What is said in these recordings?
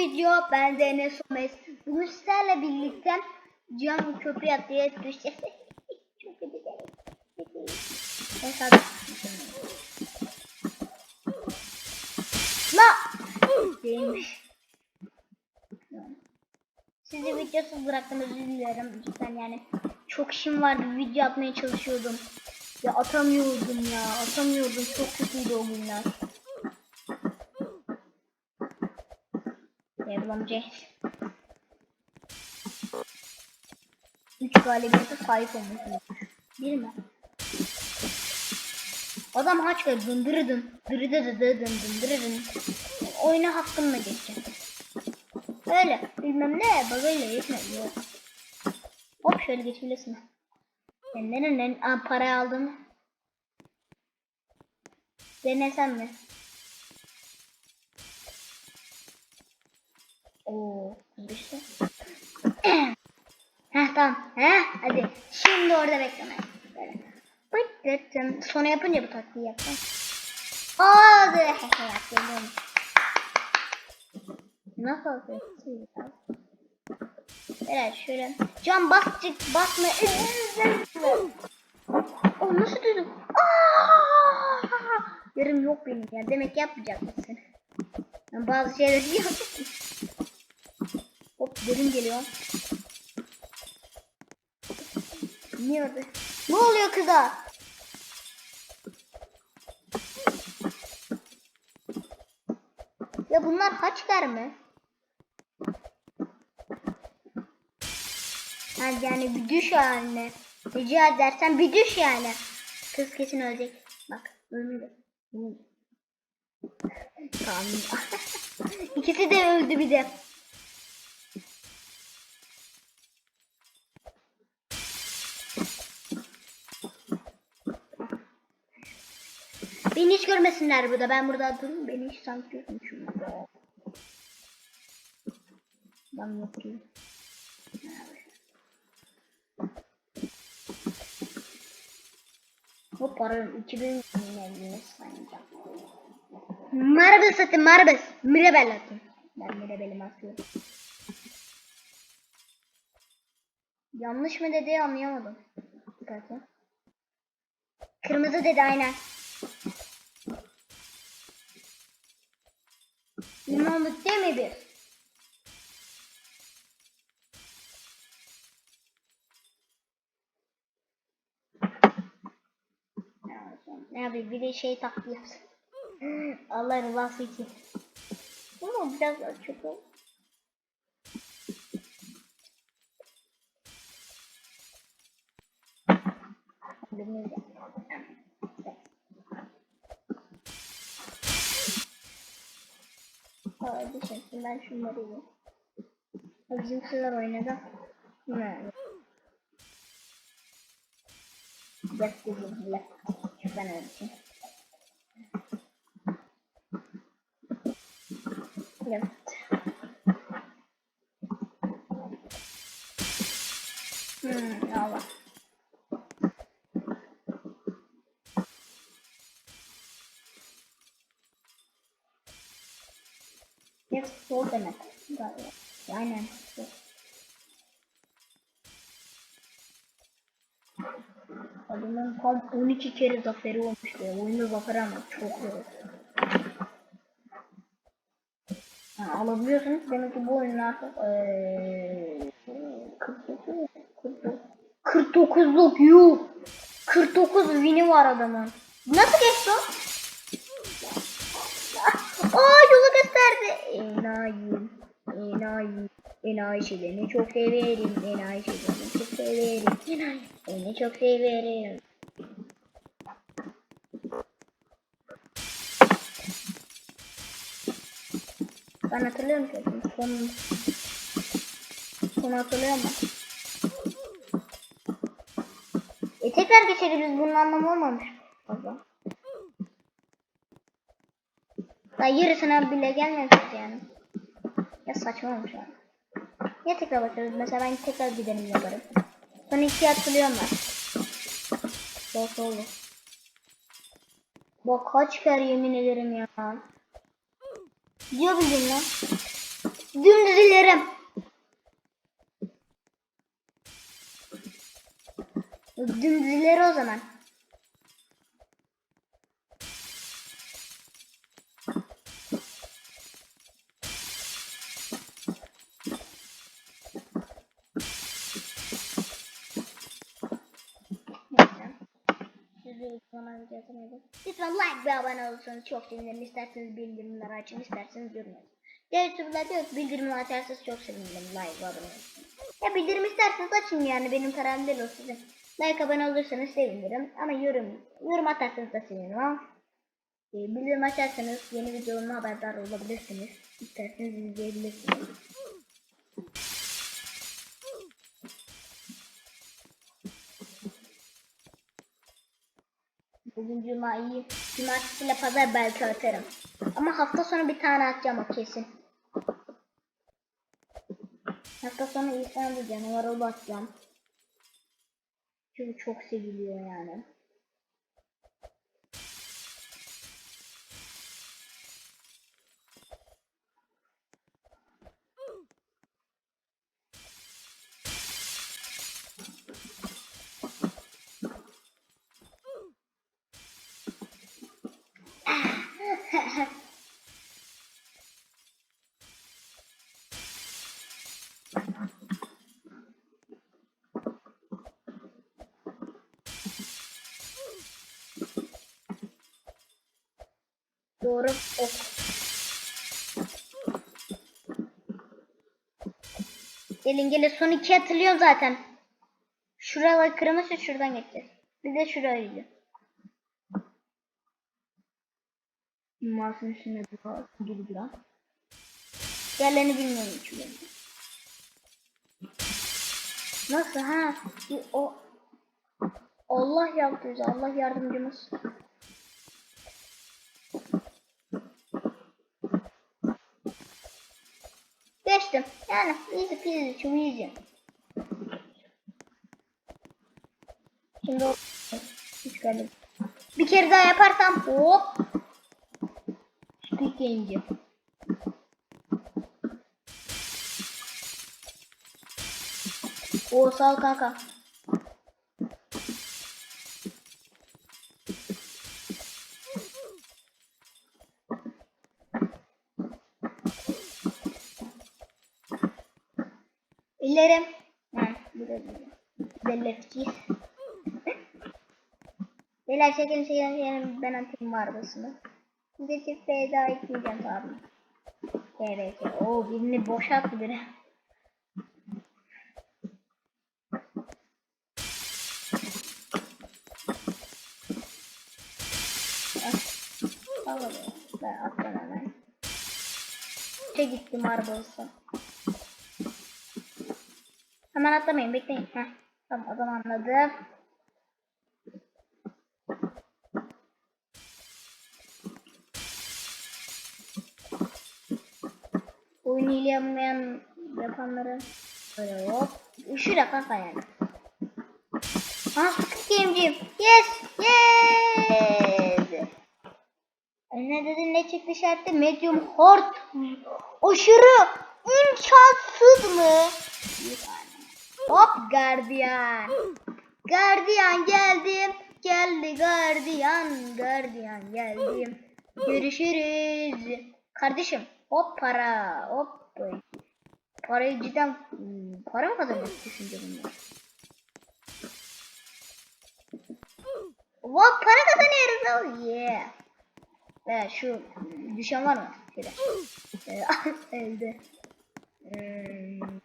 video ben de Enes Omes. Bugün sizlerle birlikte cam köprü atlayıp düşeceğiz. Çok. Sizi videosuz bıraktım özür dilerim cidden yani. Çok işim vardı video atmaya çalışıyordum. Ya atamıyordum ya atamıyordum çok kötüydü o günler. Amca. 3 galibiyete sahip olmuşum. Bir mi? Adam haç ver dındırıdın. Dırıdıdıdıdın dındırıdın. Oyuna hakkımla geçeceğim. Öyle bilmem ne bagayla yetmedi. Yok. Hop şöyle geçebilirsin. Sen nereden Aa, para aldın? Denesem mi? Oo, kızmıştı. Heh tamam. Heh hadi. Şimdi orada bekleme. Böyle. Bıttırttım. Sonra yapınca bu taktiği yaptım. Oldu. Hehe yaptım. Nasıl olsun? Evet şöyle. Cam bastık basma. Oh nasıl duydum? Aa! Yarım yok benim ya. Demek yapmayacak mısın? Ben bazı şeyleri yapacağım. Derin geliyor. Niye orada? Ne oluyor kıza? Ya bunlar haçlar mı? Yani, yani bir düş haline. Rica edersen bir düş yani. Kız kesin ölecek. Bak ölmedi. İkisi de öldü bir de. Beni hiç görmesinler burada. Ben burada durayım. Beni hiç sanki görmüşüm. Ben ki. Bu para 2000 yine sayacağım. Marbles satın Marbles. Mirabel atın. Ben Mirabel'imi atıyorum. Yanlış mı dedi anlayamadım. Kırmızı dedi aynen. Limonluk değil mi? Ne yapayım bir de şey taktı yapsın. Allah rızası için. Ama biraz çok oldu. Bilmiyorum. Şimdi ben şunları yiyeyim. Bizim kızlar oynadı. Ne? Yes bizim left. Ben öleceğim. Evet. Hmm, Allah. Yes, sol demek. Galiba. Aynen. Adamın tam 12 kere zaferi olmuş be. Oyunda zafer ama çok zor. Ha, alabiliyorsunuz. Demek ki bu oyunun artık ee, 49 49 49'luk yuh. 49 win'i var adamın. Nasıl geçti o? Aa yolu gösterdi. Enayi. Enayi. Enayi şeylerini çok severim. Enayi şeylerini çok severim. Enayi. Seni çok severim. Ben hatırlıyorum ki son son hatırlıyor musun? E tekrar geçeriz bunun anlamı olmamış fazla. Daha yarısına bile gelmemişiz yani. Ya saçma olmuş. Ya tekrar bakarız mesela ben tekrar gidelim yaparım. Son iki hatırlıyorum ben. Bak oldu. Bak kaç kere yemin ederim ya. Diyor bildin lan. Dümdüz ilerim. Dümdüz ileri o zaman. Sizi bana yazmayalım. Lütfen like ve abone olursanız çok sevinirim. İsterseniz bildirimleri açın, isterseniz yorum yazın. Diğer türlerde yok. Bildirimi açarsanız çok sevinirim. Like ve abone olun. Ya bildirim isterseniz açın yani benim kararım değil o sizin. Like abone olursanız sevinirim. Ama yorum, yorum atarsanız da sevinirim ama. E, bildirim açarsanız yeni videolarımla haberdar olabilirsiniz. İsterseniz izleyebilirsiniz. Bugün cuma iyi. Cumartesi ile pazar belki atarım. Ama hafta sonu bir tane atacağım o kesin. Hafta sonu İslam'da canavar atacağım. Çünkü çok seviliyor yani. Doğru ok. Gelin gelin son iki hatırlıyorum zaten. Şuralar kırmızı şuradan geçeceğiz. Bir de şurayı. Masum üstüne bir dur biraz. Diğerlerini bilmiyorum çünkü. Nasıl ha? Bir O Allah yaptı bize. Allah yardımcımız. Geçtim. Yani easy peasy çok easy. Şimdi o hiç geldim. Bir kere daha yaparsam hop. Game'ci. Oo sağ ol kanka. İlerim. Ha, burada Belirteceğiz. Beyler çekin çekin ben atayım var arabasını. Size çift feda etmeyeceğim tabi. Evet. Oo birini boşalttı biri. Al Ben atlam hemen. Çe gittim arabası. Hemen atlamayın bekleyin. Heh. Tamam zaman anladım. Oyun hile yapmayan yapanları böyle hop. Üşüre kanka yani. Ah Game'ciyim. Yes! Yes! E ne dedin ne çıktı şartta? Medium hard. Aşırı imkansız mı? Hop gardiyan. Gardiyan geldim. Geldi gardiyan. Gardiyan geldim. Görüşürüz. Kardeşim hop para. Hop. Parayı cidden hmm, para mı kazanmak düşünce bunlar? Hop para kazanıyoruz. Oh yeah. Evet şu düşen var mı? Şöyle. Ee, Öldü. Hmm.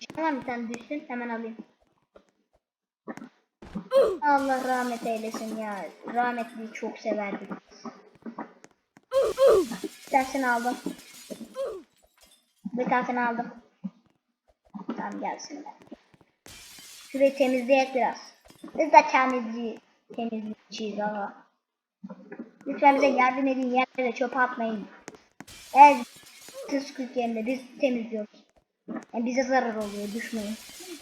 Düşen var mı? Tane düşsün. Hemen alayım. Allah rahmet eylesin ya. Rahmetliyi çok severdik. Tanesini aldım. Tanesini aldım. Tamam gelsin. Şurayı temizleyek biraz. Biz de temizliği temizleyeceğiz ama. Lütfen bize yardım edin. Yerlere çöp atmayın. Eğer Squid Game'de biz temizliyoruz. Yani bize zarar oluyor. Düşmeyin.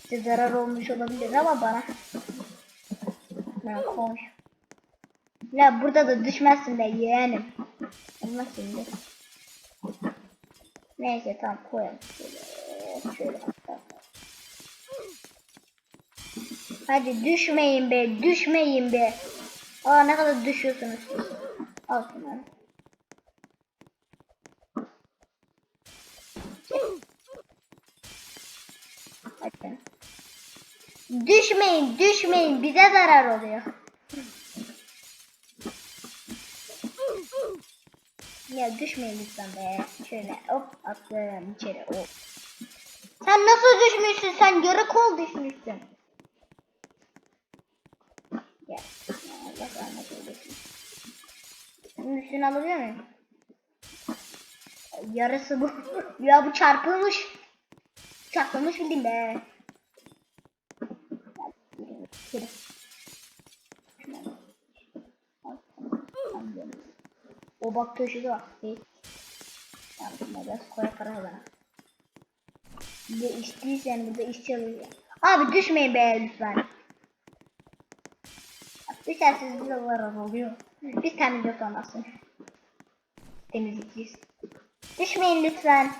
Size zarar olmuş olabilir ama bana. Ha, koş. La burada da düşmezsin be yeğenim. Olmaz şimdi. Neyse tamam koyalım. Şöyle, şöyle. Hadi düşmeyin be, düşmeyin be. Aa ne kadar düşüyorsunuz. Al şunları. Hadi. Düşmeyin, düşmeyin. Bize zarar oluyor. Ya düşmeyin lütfen be. Şöyle hop attım içeri hop. Sen nasıl düşmüşsün? Sen yarı kol düşmüşsün. Gel. Allah rahmet eylesin. Bunun üstüne alabiliyor muyum? Yarısı bu. ya bu çarpılmış. Çarpılmış bildim be. Gel, O bak köşede bak. Değil. Yapma biraz koya para bana. Bir de burada işçi. Abi düşmeyin be lütfen. Düşerseniz bize zarar oluyor. Biz temizliyoruz olmasın. Temizlikçiyiz. Düşmeyin lütfen.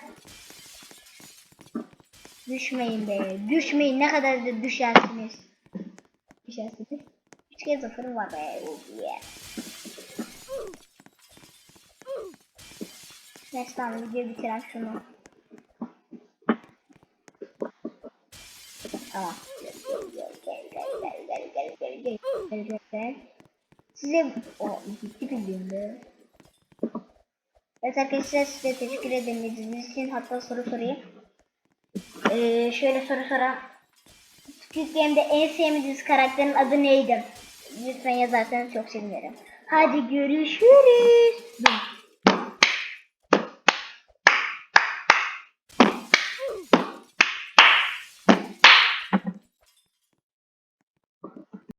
Düşmeyin be. Düşmeyin. Ne kadar da düşersiniz. Düşersiniz. Üç kez sıfırım var be. Oh yeah. Gel gel gel gel gel gel. Size o gitti bildiğimde. Evet arkadaşlar size teşekkür ederim izlediğiniz için. Hatta soru sorayım. Ee, şöyle soru soran. Squid Game'de en sevmediğiniz karakterin adı neydi? Lütfen yazarsanız çok sevinirim. Hadi görüşürüz.